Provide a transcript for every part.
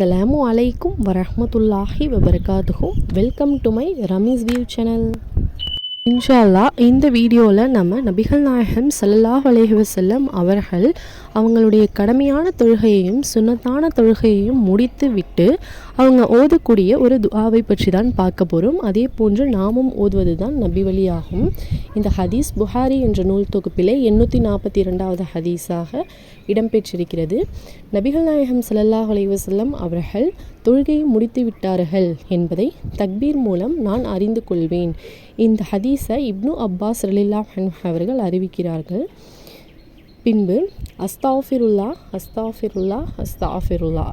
அஸ்ஸலாமு அலைக்கும் வரஹ்மத்துல்லாஹி வபரகாத்துஹு. Welcome to my Ramees view channel இன்ஷால்லா இந்த வீடியோவில் நம்ம நபிகள் நாயகம் சல்லாஹ் அலைஹி அவர்கள் அவங்களுடைய கடமையான தொழுகையையும் சுன்னத்தான தொழுகையையும் முடித்து விட்டு அவங்க ஓதக்கூடிய ஒரு துஆவை பற்றி தான் பார்க்க போகிறோம் அதே போன்று நாமும் ஓதுவது தான் நபி வழியாகும். இந்த ஹதீஸ் புகாரி என்ற நூல் தொகுப்பிலே எண்ணூற்றி நாற்பத்தி இரண்டாவது ஹதீஸாக இடம்பெற்றிருக்கிறது. நபிகள் நாயகம் சல்லாஹ் அலைஹி அவர்கள் தொழுகையை முடித்து விட்டார்கள் என்பதை தக்பீர் மூலம் நான் அறிந்து கொள்வேன். இந்த ஹதீஸ் இப்னு அப்பாஸ் ரலில்லா அவர்கள் அறிவிக்கிறார்கள். பின்பு அஸ்தாஃபிருல்லா அஸ்தாஃபிருல்லா அஸ்தாஃபிருல்லா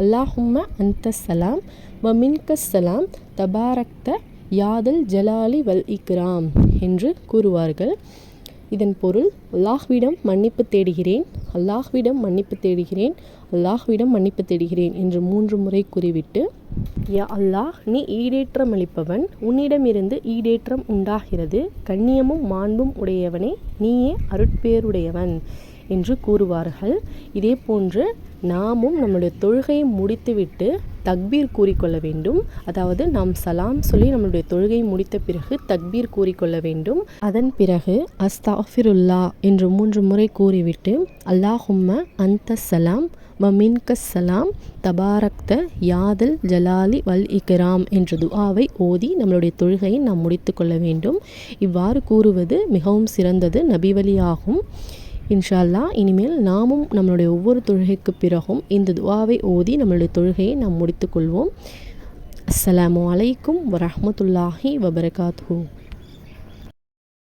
அல்லாஹும்ம அந்த சலாம் வ மின்க சலாம் தபாரக்த யாதல் ஜலாலி வல் இக்ராம் என்று கூறுவார்கள். இதன் பொருள் அல்லாஹ்விடம் மன்னிப்பு தேடுகிறேன் அல்லாஹ்விடம் மன்னிப்பு தேடுகிறேன் அல்லாஹ்விடம் மன்னிப்பு தேடுகிறேன் என்று மூன்று முறை கூறிவிட்டு யா அல்லாஹ் நீ ஈடேற்றம் அளிப்பவன். உன்னிடமிருந்து ஈடேற்றம் உண்டாகிறது. கண்ணியமும் மாண்பும் உடையவனே நீயே அருட்பேருடையவன். என்று கூறுவார்கள். இதே போன்று நாமும் நம்முடைய தொழுகையை முடித்துவிட்டு தக்பீர் கூறிக்கொள்ள வேண்டும். அதாவது நாம் சலாம் சொல்லி நம்மளுடைய தொழுகையை முடித்த பிறகு தக்பீர் கூறிக்கொள்ள வேண்டும். அதன் பிறகு அஸ்தாஃபிருல்லா என்று மூன்று முறை கூறிவிட்டு அல்லாஹும்ம அந்த சலாம் மமின்க சலாம் தபாரக்த யாதல் ஜலாலி வல் இக்ராம் என்ற துஆவை ஓதி நம்மளுடைய தொழுகையை நாம் முடித்து கொள்ள வேண்டும். இவ்வாறு கூறுவது மிகவும் சிறந்தது நபிவழியாகும். இன்ஷால்லா இனிமேல் நாமும் நம்மளுடைய ஒவ்வொரு தொழுகைக்கு பிறகும் இந்த துவாவை ஓதி நம்மளுடைய தொழுகையை நாம் முடித்துக்கொள்வோம் அஸ்ஸலாமு அலைக்கும் வரமத்துல்லாஹி வபரகாத்து